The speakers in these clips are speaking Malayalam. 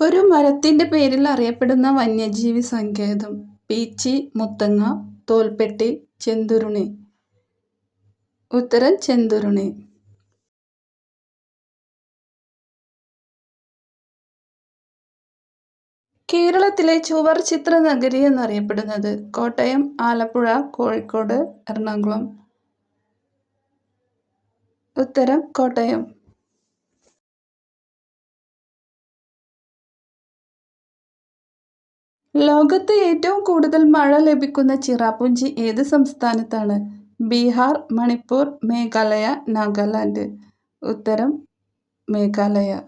ഒരു മരത്തിന്റെ പേരിൽ അറിയപ്പെടുന്ന വന്യജീവി സങ്കേതം. പീച്ചി, മുത്തങ്ങ, തോൽപ്പെട്ടി, ചെന്തുരുണി. ഉത്തരം ചെന്തുരുണി. കേരളത്തിലെ ചുവർ ചിത്ര നഗരി എന്നറിയപ്പെടുന്നത്. കോട്ടയം, ആലപ്പുഴ, കോഴിക്കോട്, എറണാകുളം. ഉത്തരം കോട്ടയം. ലോകത്ത് ഏറ്റവും കൂടുതൽ മഴ ലഭിക്കുന്ന ചിറാപുഞ്ചി ഏത് സംസ്ഥാനത്താണ്? ബീഹാർ, മണിപ്പൂർ, മേഘാലയ, നാഗാലാൻഡ്. ഉത്തരം മേഘാലയ.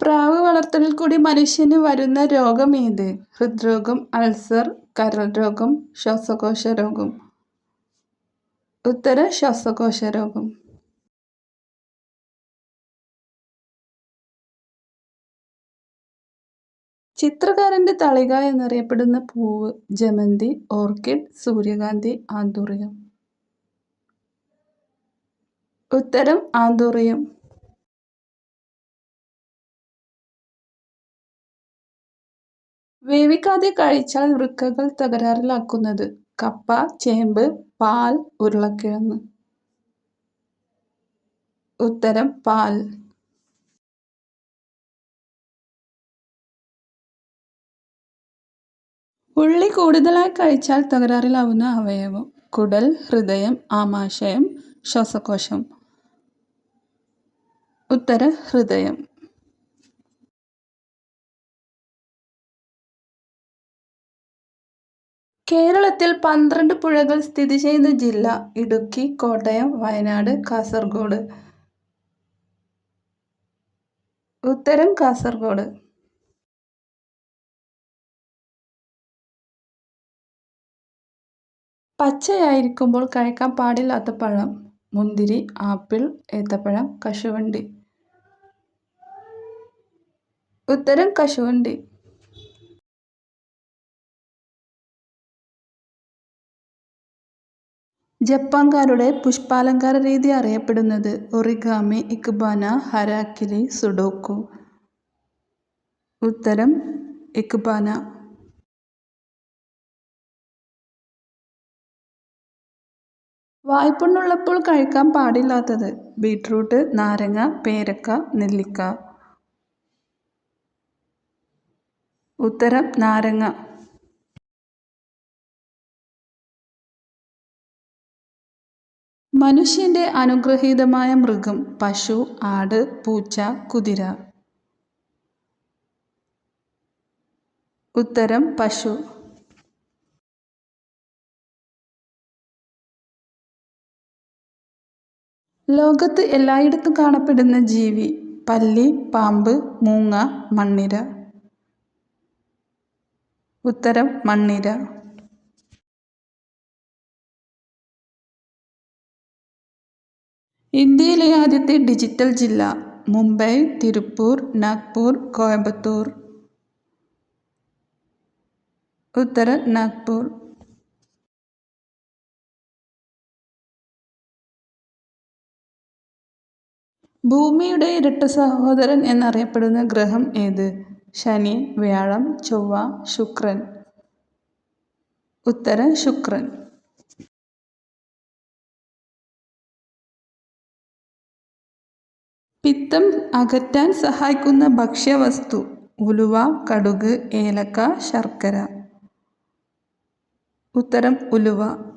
പ്രാവ് വളർത്തലിൽ കൂടി മനുഷ്യന് വരുന്ന രോഗം ഏത്? ഹൃദ്രോഗം, അൾസർ, കരൾ രോഗം, ശ്വാസകോശ രോഗം. ഉത്തര ശ്വാസകോശ രോഗം. ചിത്രകാരന്റെ തളിക എന്നറിയപ്പെടുന്ന പൂവ്. ജമന്തി, ഓർക്കിഡ്, സൂര്യകാന്തി, ആന്തൂറിയം. ഉത്തരം ആന്തൂറിയം. വേവിക്കാതെ കഴിച്ചാൽ വൃക്കകൾ തകരാറിലാക്കുന്നത്. കപ്പ, ചേമ്പ്, പാൽ, ഉരുളക്കിഴങ്ങ്. ഉത്തരം പാൽ. ഉള്ളി കൂടുതലായി കഴിച്ചാൽ തകരാറിലാവുന്ന അവയവം. കുടൽ, ഹൃദയം, ആമാശയം, ശ്വാസകോശം. ഉത്തര ഹൃദയം. കേരളത്തിൽ പന്ത്രണ്ട് പുഴകൾ സ്ഥിതി ചെയ്യുന്ന ജില്ല. ഇടുക്കി, കോട്ടയം, വയനാട്, കാസർഗോഡ്. ഉത്തരം കാസർഗോഡ്. പച്ചയായിരിക്കുമ്പോൾ കഴിക്കാൻ പാടില്ലാത്ത പഴം. മുന്തിരി, ആപ്പിൾ, ഏത്തപ്പഴം, കശുവണ്ടി. ഉത്തരം കശുവണ്ടി. ജപ്പാൻകാരുടെ പുഷ്പാലങ്കാര രീതി അറിയപ്പെടുന്നത്. Origami, ikebana, harakiri, sudoku. ഉത്തരം ഇക്ബാന. വായ്പുണ്ണുള്ളപ്പോൾ കഴിക്കാൻ പാടില്ലാത്തത്. ബീറ്റ്റൂട്ട്, നാരങ്ങ, പേരക്ക, നെല്ലിക്ക. ഉത്തരം നാരങ്ങ. മനുഷ്യന്റെ അനുഗ്രഹീതമായ മൃഗം. പശു, ആട്, പൂച്ച, കുതിര. ഉത്തരം പശു. ലോകത്ത് എല്ലായിടത്തും കാണപ്പെടുന്ന ജീവി. പല്ലി, പാമ്പ്, മൂങ്ങ, മണ്ണിര. ഉത്തരം മണ്ണിര. ഇന്ത്യയിലെ ആദ്യത്തെ ഡിജിറ്റൽ ജില്ല. മുംബൈ, തിരുപ്പൂർ, നാഗ്പൂർ, കോയമ്പത്തൂർ. ഉത്തരം നാഗ്പൂർ. ഭൂമിയുടെ ഇരട്ട സഹോദരൻ എന്നറിയപ്പെടുന്ന ഗ്രഹം ഏത്? ശനി, വ്യാഴം, ചൊവ്വ, ശുക്രൻ. ഉത്തരം ശുക്രൻ. പിത്തം അകറ്റാൻ സഹായിക്കുന്ന ഭക്ഷ്യവസ്തു. ഉലുവ, കടുക്, ഏലക്ക, ശർക്കര. ഉത്തരം ഉലുവ.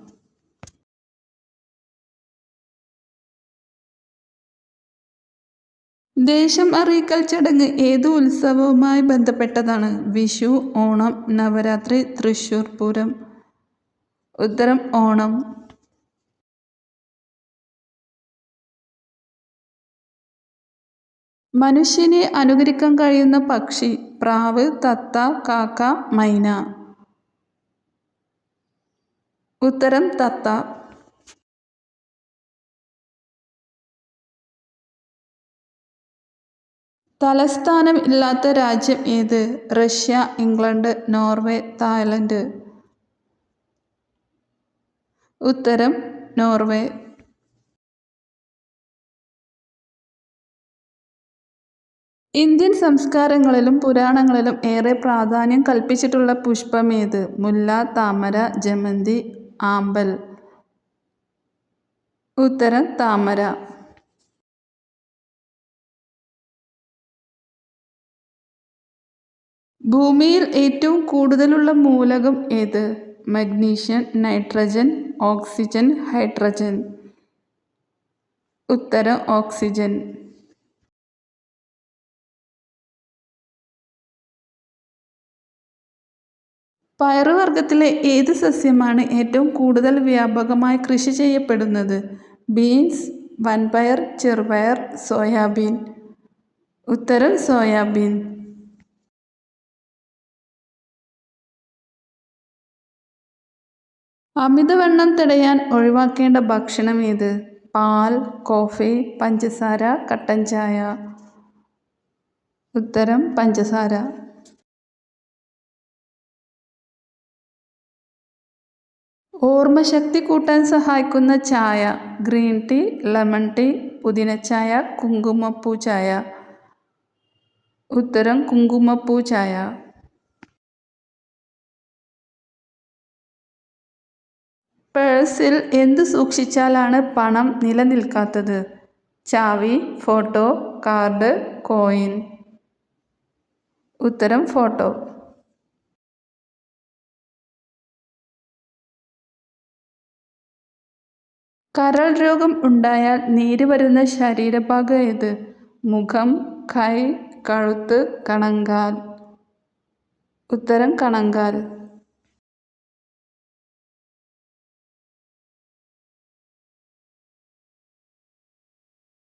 ദേശം അറിയിക്കൽ ചടങ്ങ് ഏത് ഉത്സവവുമായി ബന്ധപ്പെട്ടതാണ്? വിഷു, ഓണം, നവരാത്രി, തൃശ്ശൂർ പൂരം. ഉത്തരം ഓണം. മനുഷ്യനെ അനുകരിക്കാൻ കഴിയുന്ന പക്ഷി. പ്രാവ്, തത്ത, കാക്ക, മൈന. ഉത്തരം തത്ത. തലസ്ഥാനം ഇല്ലാത്ത രാജ്യം ഏത്? Russia, England, Norway, Thailand. ഉത്തരം നോർവേ. ഇന്ത്യൻ സംസ്കാരങ്ങളിലും പുരാണങ്ങളിലും ഏറെ പ്രാധാന്യം കൽപ്പിച്ചിട്ടുള്ള പുഷ്പമേത്? മുല്ല, താമര, ജമന്തി, ആമ്പൽ. ഉത്തരം താമര. ഭൂമിയിൽ ഏറ്റവും കൂടുതലുള്ള മൂലകം ഏത്? Magnesium, nitrogen, oxygen, hydrogen. ഉത്തരം ഓക്സിജൻ. പയറുവർഗത്തിലെ ഏത് സസ്യമാണ് ഏറ്റവും കൂടുതൽ വ്യാപകമായി കൃഷി ചെയ്യപ്പെടുന്നത്? ബീൻസ്, വൻപയർ, ചെറുപയർ, സോയാബീൻ. ഉത്തരം സോയാബീൻ. അമിതവണ്ണം തടയാൻ ഒഴിവാക്കേണ്ട ഭക്ഷണം ഏത് പാൽ, കോഫി, പഞ്ചസാര, കട്ടൻ ചായ. ഉത്തരം പഞ്ചസാര. ഓർമ്മശക്തി കൂട്ടാൻ സഹായിക്കുന്ന ചായ. ഗ്രീൻ ടീ, ലെമൺ ടീ, പുതിനച്ചായ, കുങ്കുമപ്പൂ ചായ. ഉത്തരം കുങ്കുമപ്പൂ ചായ. പേഴ്സിൽ എന്തു സൂക്ഷിച്ചാലാണ് പണം നിലനിൽക്കാത്തത്? ചാവി, ഫോട്ടോ, കാർഡ്, കോയിൻ. ഉത്തരം ഫോട്ടോ. കരൾ രോഗം ഉണ്ടായാൽ നീര് വരുന്ന ശരീരഭാഗം ഏത്? മുഖം, കൈ, കഴുത്ത്, കണങ്കാൽ. ഉത്തരം കണങ്കാൽ.